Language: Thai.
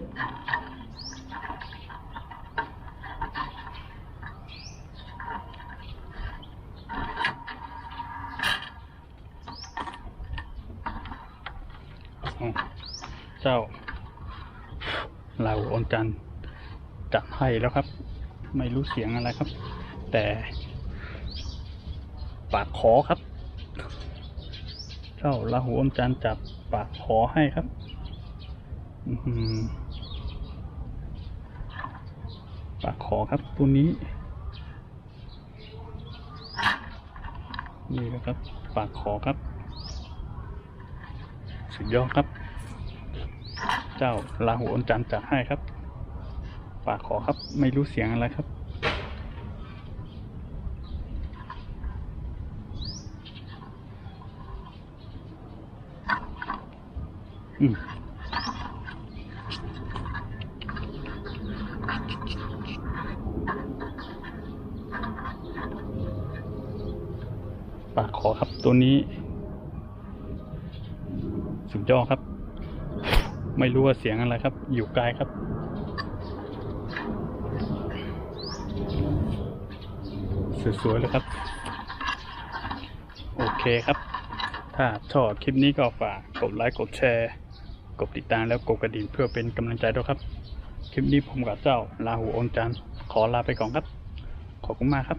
เจ้า เราอนจันจัดให้แล้วครับ ไม่รู้เสียงอะไรครับ แต่ ปากขอครับ เจ้าลาหูอมจันจับปากขอให้ครับ อื้อหือ ปากขอครับตัวนี้ นี่นะครับ ปากขอครับ สุดยอดครับ เจ้าลาหูอมจันจัดให้ครับ ปากขอครับไม่รู้เสียงอะไรครับอืม ปากขอครับตัวนี้ สุดยอดครับ ไม่รู้ว่าเสียงอะไรครับ อยู่ไกลครับ สวยๆเลยครับ โอเคครับ ถ้าชอบคลิปนี้ก็ฝากกดไลค์กดแชร์ กดติดตามแล้วกดกระดิ่งเพื่อเป็นกำลังใจด้วยครับ คลิปนี้ผมกับเจ้าลาหูอมจันขอลาไปก่อนครับ ขอบคุณมากครับ